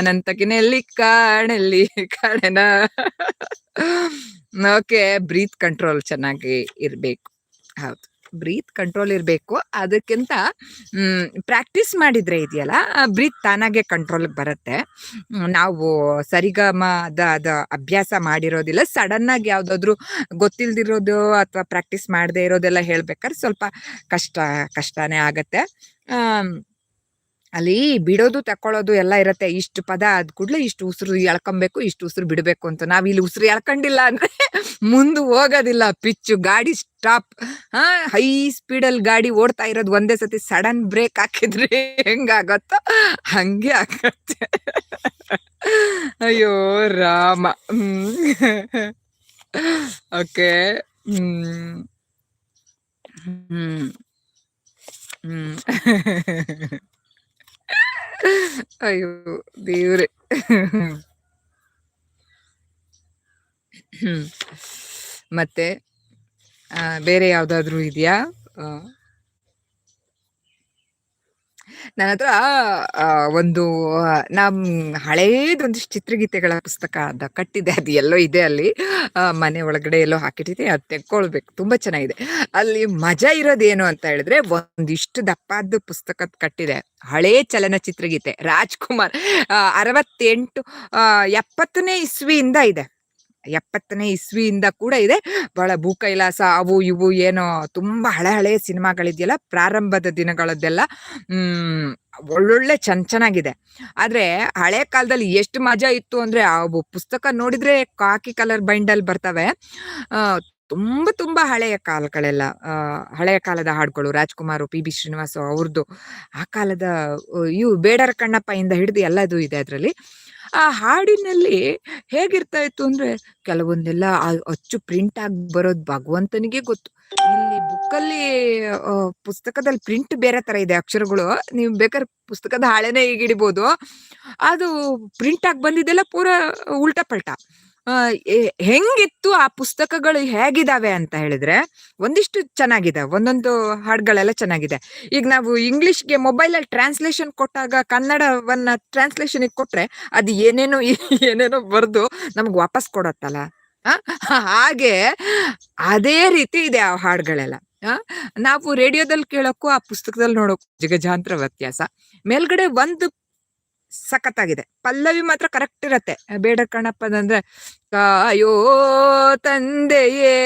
ನಂತಕಿನೆಲ್ಲಿ ಕಾಣೆಲ್ಲಿ ಕಾಣೆನ? ಓಕೆ ಬ್ರೀತ್ ಕಂಟ್ರೋಲ್ ಚೆನ್ನಾಗಿ ಇರ್ಬೇಕು. ಹೌದು ಬ್ರೀತ್ ಕಂಟ್ರೋಲ್ ಇರಬೇಕು. ಅದಕ್ಕಿಂತ ಪ್ರಾಕ್ಟೀಸ್ ಮಾಡಿದ್ರೆ ಇದೆಯಲ್ಲ ಬ್ರೀತ್ ತಾನಾಗೆ ಕಂಟ್ರೋಲ್ ಬರುತ್ತೆ. ನಾವು ಸರಿಗಮ ಅದ ಅಭ್ಯಾಸ ಮಾಡಿರೋದಿಲ್ಲ ಸಡನ್ ಆಗಿ ಯಾವ್ದಾದ್ರು ಗೊತ್ತಿಲ್ದಿರೋದು ಅಥವಾ ಪ್ರಾಕ್ಟೀಸ್ ಮಾಡದೇ ಇರೋದೆಲ್ಲ ಹೇಳ್ಬೇಕಾದ್ರೆ ಸ್ವಲ್ಪ ಕಷ್ಟ, ಕಷ್ಟನೇ ಆಗತ್ತೆ. ಅಲ್ಲಿ ಬಿಡೋದು, ತಕ್ಕೊಳ್ಳೋದು ಎಲ್ಲ ಇರತ್ತೆ. ಇಷ್ಟು ಪದ ಆದ ಕೂಡಲೇ ಇಷ್ಟು ಉಸಿರು ಎಳ್ಕೊಬೇಕು, ಇಷ್ಟು ಉಸಿರು ಬಿಡಬೇಕು ಅಂತ. ನಾವ್ ಇಲ್ಲಿ ಉಸಿರು ಎಳ್ಕೊಂಡಿಲ್ಲ ಅಂದ್ರೆ *laughs* ಮುಂದೆ ಹೋಗೋದಿಲ್ಲ. ಪಿಚ್ಚು, ಗಾಡಿ ಸ್ಟಾಪ್. ಹಾ, ಹೈ ಸ್ಪೀಡಲ್ಲಿ ಗಾಡಿ ಓಡ್ತಾ ಇರೋದು ಒಂದೇ ಸತಿ ಸಡನ್ ಬ್ರೇಕ್ ಹಾಕಿದ್ರೆ ಹೆಂಗಾಗತ್ತೋ? ಹಂಗೆ ಆಗತ್ತೆ. ಅಯ್ಯೋ, ರಾಮ. ಓಕೆ *laughs* ಹ್ಮ್. ಹ್ಮ್. ಹ್ಮ್ ಅಯ್ಯೋ ದೇವ್ರೆ ಹ್ಮ್ ಮತ್ತೆ ಬೇರೆ ಯಾವ್ದಾದ್ರು ಇದೆಯಾ. ನನ್ನ ಹತ್ರ ಒಂದು ನಮ್ ಹಳೇದೊಂದಿಷ್ಟು ಚಿತ್ರಗೀತೆಗಳ ಪುಸ್ತಕ ಅದ, ಕಟ್ಟಿದೆ. ಅದು ಎಲ್ಲೋ ಇದೆ ಅಲ್ಲಿ. ಮನೆ ಒಳಗಡೆ ಎಲ್ಲೋ ಹಾಕಿಟ್ಟಿದೆ ಅದು ತೆಕ್ಕೊಳ್ಬೇಕು. ತುಂಬಾ ಚೆನ್ನಾಗಿದೆ. ಅಲ್ಲಿ ಮಜಾ ಇರೋದೇನು ಅಂತ ಹೇಳಿದ್ರೆ, ಒಂದಿಷ್ಟು ದಪ್ಪದ ಪುಸ್ತಕ ಕಟ್ಟಿದೆ. ಹಳೇ ಚಲನಚಿತ್ರಗೀತೆ. ರಾಜ್ಕುಮಾರ್ ಅರವತ್ತೆಂಟು ಎಪ್ಪತ್ತನೇ ಇಸ್ವಿಯಿಂದ ಇದೆ. ಎಪ್ಪತ್ತನೇ ಇಸ್ವಿಯಿಂದ ಕೂಡ ಇದೆ. ಬಹಳ ಭೂಕೈಲಾಸ, ಅವು ಇವು ಏನೋ ತುಂಬ ಹಳೆ ಹಳೆ ಸಿನಿಮಾಗಳಿದೆಯಲ್ಲ, ಪ್ರಾರಂಭದ ದಿನಗಳದ್ದೆಲ್ಲ ಒಳ್ಳೊಳ್ಳೆ ಚೆನ್ನ ಚೆನ್ನಾಗಿದೆ. ಆದ್ರೆ ಹಳೆ ಕಾಲದಲ್ಲಿ ಎಷ್ಟು ಮಜಾ ಇತ್ತು ಅಂದ್ರೆ, ಆ ಪುಸ್ತಕ ನೋಡಿದ್ರೆ ಕಾಕಿ ಕಲರ್ ಬೈಂಡಲ್ಲಿ ಬರ್ತವೆ. ತುಂಬ ತುಂಬ ಹಳೆಯ ಕಾಲಗಳೆಲ್ಲ ಹಳೆಯ ಕಾಲದ ಹಾಡುಗಳು, ರಾಜ್ಕುಮಾರ್ ಪಿ ಬಿ ಶ್ರೀನಿವಾಸ ಅವ್ರದ್ದು ಆ ಕಾಲದ ಇವು ಬೇಡರ ಕಣ್ಣಪ್ಪ ಇಂದ ಹಿಡಿದು ಎಲ್ಲದೂ ಇದೆ ಅದರಲ್ಲಿ. ಆ ಹಾಡಿನಲ್ಲಿ ಹೇಗಿರ್ತಾ ಇತ್ತು ಅಂದ್ರೆ ಕೆಲವೊಂದೆಲ್ಲ ಅಚ್ಚು ಪ್ರಿಂಟ್ ಆಗಿ ಬರೋದು ಭಗವಂತನಿಗೆ ಗೊತ್ತು. ಇಲ್ಲಿ ಬುಕ್ಕಲ್ಲಿ ಪುಸ್ತಕದಲ್ಲಿ ಪ್ರಿಂಟ್ ಬೇರೆ ತರ ಇದೆ ಅಕ್ಷರಗಳು. ನೀವು ಬೇಕಾದ್ರೆ ಪುಸ್ತಕದ ಹಾಳೆನೇ ಈಗ ಹಿಡಿಬೋದು ಅದು ಪ್ರಿಂಟ್ ಆಗಿ ಬಂದಿದ್ದೆಲ್ಲ ಪೂರ ಉಲ್ಟಾ ಪಲ್ಟಾ. ಹೆಂಗಿತ್ತು ಆ ಪುಸ್ತಕಗಳು ಹೇಗಿದಾವೆ ಅಂತ ಹೇಳಿದ್ರೆ ಒಂದಿಷ್ಟು ಚೆನ್ನಾಗಿದೆ, ಒಂದೊಂದು ಹಾಡುಗಳೆಲ್ಲ ಚೆನ್ನಾಗಿದೆ. ಈಗ ನಾವು ಇಂಗ್ಲಿಷ್ಗೆ ಮೊಬೈಲಲ್ಲಿ ಟ್ರಾನ್ಸ್ಲೇಷನ್ ಕೊಟ್ಟಾಗ ಕನ್ನಡವನ್ನ ಟ್ರಾನ್ಸ್ಲೇಷನ್ ಕೊಟ್ರೆ ಅದು ಏನೇನೋ ಏನೇನೋ ಬರೆದು ನಮ್ಗೆ ವಾಪಸ್ ಕೊಡತ್ತಲ್ಲ? ಹಾಗೆ ಅದೇ ರೀತಿ ಇದೆ ಆ ಹಾಡುಗಳೆಲ್ಲ. ನಾವು ರೇಡಿಯೋದಲ್ಲಿ ಕೇಳೋಕ್ಕೂ ಆ ಪುಸ್ತಕದಲ್ಲಿ ನೋಡೋಕ್ಕೂ ಜಗಜಾಂತರ ವ್ಯತ್ಯಾಸ. ಮೇಲ್ಗಡೆ ಒಂದು ಸಖತ್ತಾಗಿದೆ. ಪಲ್ಲವಿ ಮಾತ್ರ ಕರೆಕ್ಟ್ ಇರತ್ತೆ. ಬೇಡ ಕಣಪ್ಪದಂದ್ರೆ ಕಾಯೋ ತಂದೆಯೇ,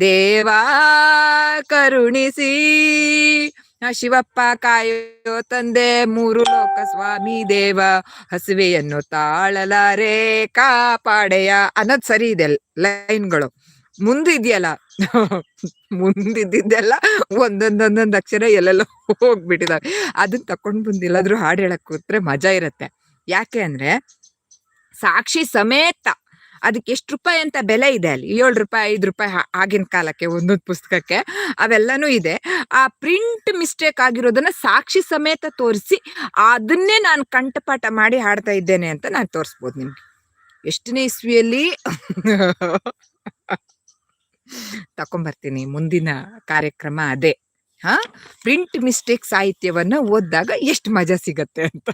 ದೇವಾ, ಕರುಣಿಸಿ ಶಿವಪ್ಪ ಕಾಯೋ ತಂದೆ, ಮೂರು ಲೋಕ ಸ್ವಾಮಿ ದೇವ, ಹಸುವೆಯನ್ನು ತಾಳಲಾರೆ, ಕಾಪಾಡೆಯ ಅನ್ನೋದ್ ಸರಿ ಇದೆ, ಲೈನ್ಗಳು. ಮುಂದಿದೆಯಲ್ಲ ಮುಂದಿದ್ದೆಲ್ಲ ಒಂದೊಂದೊಂದೊಂದ್ ಅಕ್ಷರ ಎಲ್ಲೆಲ್ಲ ಹೋಗ್ಬಿಟ್ಟಿದಾವೆ. ಅದನ್ನ ತಕೊಂಡ್ ಬಂದು ಎಲ್ಲಾದ್ರೂ ಹಾಡು ಹೇಳಕ್ ಕೂತ್ರೆ ಮಜಾ ಇರತ್ತೆ. ಯಾಕೆ ಅಂದ್ರೆ ಸಾಕ್ಷಿ ಸಮೇತ ಅದಕ್ಕೆ ಎಷ್ಟು ರೂಪಾಯಿ ಅಂತ ಬೆಲೆ ಇದೆ ಅಲ್ಲಿ. ಏಳು ರೂಪಾಯಿ, ಐದು ರೂಪಾಯಿ ಆಗಿನ ಕಾಲಕ್ಕೆ ಒಂದೊಂದು ಪುಸ್ತಕಕ್ಕೆ ಅವೆಲ್ಲನೂ ಇದೆ. ಆ ಪ್ರಿಂಟ್ ಮಿಸ್ಟೇಕ್ ಆಗಿರೋದನ್ನ ಸಾಕ್ಷಿ ಸಮೇತ ತೋರಿಸಿ ಅದನ್ನೇ ನಾನು ಕಂಠಪಾಠ ಮಾಡಿ ಹಾಡ್ತಾ ಇದ್ದೇನೆ ಅಂತ ನಾನು ತೋರಿಸ್ಬೋದು ನಿಮ್ಗೆ. ಎಷ್ಟನೇ ಇಸ್ವಿಯಲ್ಲಿ? ತಕೊಂಬರ್ತೀನಿ ಮುಂದಿನ ಕಾರ್ಯಕ್ರಮ ಅದೇ. ಹಾ? ಪ್ರಿಂಟ್ ಮಿಸ್ಟೇಕ್ ಸಾಹಿತ್ಯವನ್ನ ಓದ್ದಾಗ ಎಷ್ಟು ಮಜಾ ಸಿಗತ್ತೆ ಅಂತ.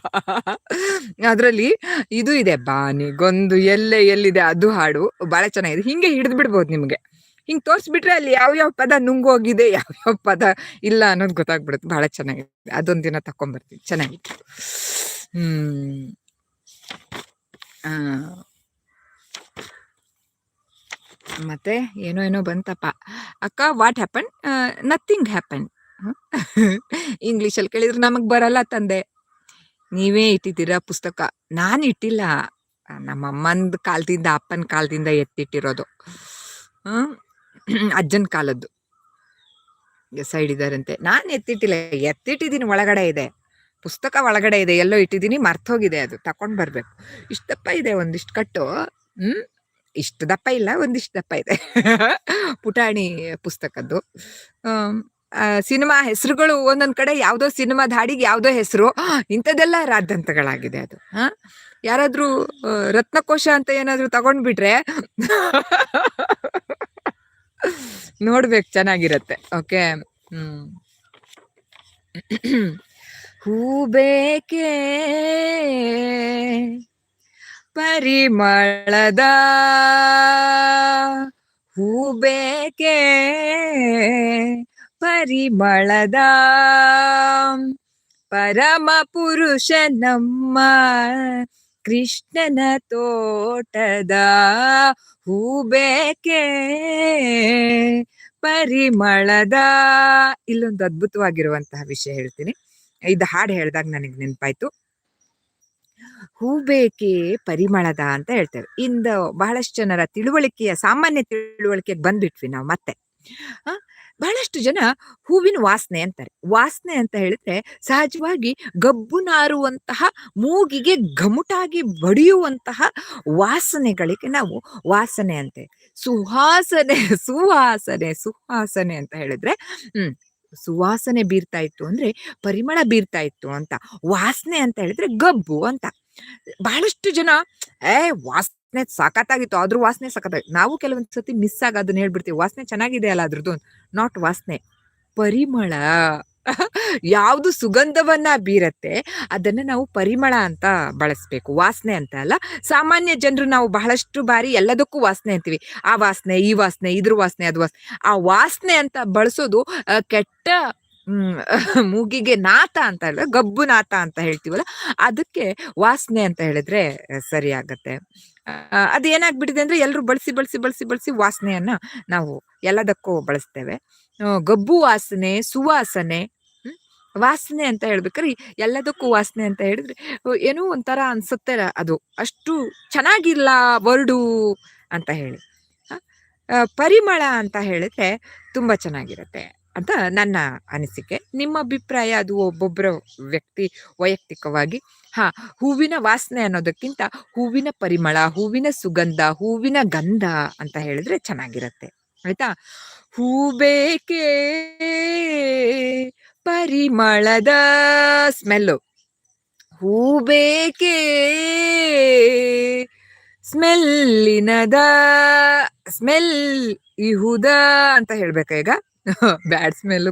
ಅದರಲ್ಲಿ ಇದು ಇದೆ ಬಾನಿಗೊಂದು ಎಲ್ಲೆ ಎಲ್ಲಿದೆ ಅದು ಹಾಡು. ಬಹಳ ಚೆನ್ನಾಗಿದೆ. ಹಿಂಗೆ ಹಿಡಿದು ಬಿಡ್ಬೋದು ನಿಮ್ಗೆ. ಹಿಂಗ್ ತೋರಿಸ್ಬಿಟ್ರೆ ಅಲ್ಲಿ ಯಾವ ಯಾವ ಪದ ನುಂಗೋಗಿದೆ ಯಾವ ಯಾವ ಪದ ಇಲ್ಲ ಅನ್ನೋದು ಗೊತ್ತಾಗ್ಬಿಡುತ್ತೆ. ಬಹಳ ಚೆನ್ನಾಗಿದೆ. ಅದೊಂದ್ ದಿನ ತಕೊಂಬರ್ತೀನಿ. ಚೆನ್ನಾಗಿತ್ತು. ಹ್ಮ್. ಮತ್ತೆ ಏನೋ ಏನೋ ಬಂತಪ್ಪ. ಅಕ್ಕ ವಾಟ್ ಹ್ಯಾಪನ್ ನಥಿಂಗ್ ಹ್ಯಾಪನ್ ಇಂಗ್ಲಿಷಲ್ಲಿ ಕೇಳಿದ್ರೆ ನಮಗ್ ಬರಲ್ಲ ತಂದೆ. ನೀವೇ ಇಟ್ಟಿದ್ದೀರಾ ಪುಸ್ತಕ? ನಾನು ಇಟ್ಟಿಲ್ಲ. ನಮ್ಮ ಅಮ್ಮಂದ್ ಕಾಲದಿಂದ, ಅಪ್ಪನ ಕಾಲದಿಂದ ಎತ್ತಿಟ್ಟಿರೋದು. *clears throat* ಅಜ್ಜನ ಕಾಲದ್ದು. ಸೈಡ್ ಇದಾರಂತೆ ನಾನು ಎತ್ತಿಟ್ಟಿಲ್ಲ. ಎತ್ತಿಟ್ಟಿದ್ದೀನಿ, ಒಳಗಡೆ ಇದೆ. ಪುಸ್ತಕ ಒಳಗಡೆ ಇದೆ. ಎಲ್ಲೋ ಇಟ್ಟಿದ್ದೀನಿ ಮರ್ತೋಗಿದೆ ಅದು. ತಕೊಂಡ್ ಬರ್ಬೇಕು. ಇಷ್ಟಪ್ಪ ಇದೆ ಒಂದಿಷ್ಟು ಕಟ್ಟು. ಹ್ಮ್. ಇಷ್ಟು ದಪ್ಪ ಇಲ್ಲ, ಒಂದಿಷ್ಟು ದಪ್ಪ ಇದೆ. ಪುಟಾಣಿ ಪುಸ್ತಕದ್ದು. ಸಿನಿಮಾ ಹೆಸರುಗಳು ಒಂದೊಂದು ಕಡೆ ಯಾವುದೋ ಸಿನಿಮಾ ದಾಡಿಗೆ ಯಾವುದೋ ಹೆಸರು. ಇಂಥದ್ದೆಲ್ಲ ರಾದ್ಯಂತಗಳಾಗಿದೆ ಅದು. ಹಾ ಯಾರಾದ್ರೂ ರತ್ನಕೋಶ ಅಂತ ಏನಾದ್ರೂ ತಗೊಂಡ್ಬಿಟ್ರೆ ನೋಡ್ಬೇಕು, ಚೆನ್ನಾಗಿರತ್ತೆ. ಓಕೆ. ಹೂ ಬೇಕೇ ಪರಿಮಳದ ಹೂ ಬೇಕೆ? ಪರಿಮಳದ ಪರಮ ಪುರುಷ ನಮ್ಮ ಕೃಷ್ಣನ ತೋಟದ ಹೂ ಬೇಕೆ? ಪರಿಮಳದ ಇಲ್ಲೊಂದು ಅದ್ಭುತವಾಗಿರುವಂತಹ ವಿಷಯ ಹೇಳ್ತೀನಿ. ಇದು ಹಾಡು ಹೇಳಿದಾಗ ನನಗೆ ನೆನಪಾಯ್ತು. ಹೂ ಬೇಕೇ ಪರಿಮಳದ ಅಂತ ಹೇಳ್ತೇವೆ. ಇಂದ ಬಹಳಷ್ಟು ಜನರ ತಿಳುವಳಿಕೆಯ, ಸಾಮಾನ್ಯ ತಿಳುವಳಿಕೆಗೆ ಬಂದ್ಬಿಟ್ವಿ ನಾವು ಮತ್ತೆ. ಬಹಳಷ್ಟು ಜನ ಹೂವಿನ ವಾಸನೆ ಅಂತಾರೆ. ವಾಸನೆ ಅಂತ ಹೇಳಿದ್ರೆ ಸಹಜವಾಗಿ ಗಬ್ಬು ನಾರುವಂತಹ, ಮೂಗಿಗೆ ಘಮುಟಾಗಿ ಬಡಿಯುವಂತಹ ವಾಸನೆಗಳಿಗೆ ನಾವು ವಾಸನೆ ಅಂತೆ. ಸುಹಾಸನೆ ಸುವಾಸನೆ, ಸುಹಾಸನೆ ಅಂತ ಹೇಳಿದ್ರೆ, ಹ್ಮ್, ಸುವಾಸನೆ ಬೀರ್ತಾ ಇತ್ತು ಅಂದ್ರೆ ಪರಿಮಳ ಬೀರ್ತಾ ಇತ್ತು ಅಂತ. ವಾಸನೆ ಅಂತ ಹೇಳಿದ್ರೆ ಗಬ್ಬು ಅಂತ. ಬಹಳಷ್ಟು ಜನ, ಏ, ವಾಸನೆ ಸಖತ್ತಾಗಿತ್ತು ಅದ್ರ ವಾಸನೆ ಸಖತ್ತಾಗಿತ್ತು ನಾವು ಕೆಲವೊಂದ್ ಸತಿ ಮಿಸ್ ಆಗ ಅದನ್ನ ಹೇಳ್ಬಿಡ್ತೀವಿ. ವಾಸನೆ ಚೆನ್ನಾಗಿದೆ ಅಲ್ಲ ಅದ್ರದ್ದು? ನಾಟ್ ವಾಸನೆ. ಪರಿಮಳ. *laughs* ಯಾವುದು ಸುಗಂಧವನ್ನ ಬೀರತ್ತೆ, ಅದನ್ನ ನಾವು ಪರಿಮಳ ಅಂತ ಬಳಸ್ಬೇಕು. ವಾಸನೆ ಅಂತ ಅಲ್ಲ. ಸಾಮಾನ್ಯ ಜನರು ನಾವು ಬಹಳಷ್ಟು ಬಾರಿ ಎಲ್ಲದಕ್ಕೂ ವಾಸನೆ ಅಂತೀವಿ. ಆ ವಾಸನೆ, ಈ ವಾಸನೆ, ಇದ್ರ ವಾಸನೆ, ಅದು ವಾಸನೆ. ಆ ವಾಸನೆ ಅಂತ ಬಳಸೋದು ಕೆಟ್ಟ ಹ್ಮ್, *laughs* ಮೂಗಿಗೆ ನಾತ ಅಂತ ಹೇಳಿದ್ರೆ ಗಬ್ಬು ನಾತ ಅಂತ ಹೇಳ್ತೀವಲ್ಲ, ಅದಕ್ಕೆ ವಾಸನೆ ಅಂತ ಹೇಳಿದ್ರೆ ಸರಿ ಆಗತ್ತೆ. ಅದು ಏನಾಗ್ಬಿಟ್ಟಿದೆ ಅಂದ್ರೆ ಎಲ್ಲರೂ ಬಳಸಿ ಬಳಸಿ ಬಳಸಿ ಬಳಸಿ ವಾಸನೆಯನ್ನ ನಾವು ಎಲ್ಲದಕ್ಕೂ ಬಳಸ್ತೇವೆ. ಗಬ್ಬು ವಾಸನೆ, ಸುವಾಸನೆ ವಾಸನೆ ಅಂತ ಹೇಳ್ಬೇಕಾದ್ರೆ ಎಲ್ಲದಕ್ಕೂ ವಾಸನೆ ಅಂತ ಹೇಳಿದ್ರೆ ಏನೋ ಒಂಥರ ಅನ್ಸುತ್ತೆ ಅದು. ಅಷ್ಟು ಚೆನ್ನಾಗಿಲ್ಲ ವರ್ಡು ಅಂತ ಹೇಳಿ. ಪರಿಮಳ ಅಂತ ಹೇಳಿದ್ರೆ ತುಂಬಾ ಚೆನ್ನಾಗಿರತ್ತೆ. ಅಂತ ನನ್ನ ಅನಿಸಿಕೆ. ನಿಮ್ಮ ಅಭಿಪ್ರಾಯ ಅದು ಒಬ್ಬೊಬ್ಬರ ವ್ಯಕ್ತಿ ವೈಯಕ್ತಿಕವಾಗಿ, ಹಾ, ಹೂವಿನ ವಾಸನೆ ಅನ್ನೋದಕ್ಕಿಂತ ಹೂವಿನ ಪರಿಮಳ, ಹೂವಿನ ಸುಗಂಧ, ಹೂವಿನ ಗಂಧ ಅಂತ ಹೇಳಿದ್ರೆ ಚೆನ್ನಾಗಿರತ್ತೆ. ಆಯ್ತಾ? ಹೂ ಬೇಕೇ ಪರಿಮಳದ ಸ್ಮೆಲ್ಲು. ಹೂ ಬೇಕೇ ಸ್ಮೆಲ್ಲಿನದ, ಸ್ಮೆಲ್ ಇಹುದ ಅಂತ ಹೇಳ್ಬೇಕಾ ಈಗ? *laughs* Bad smell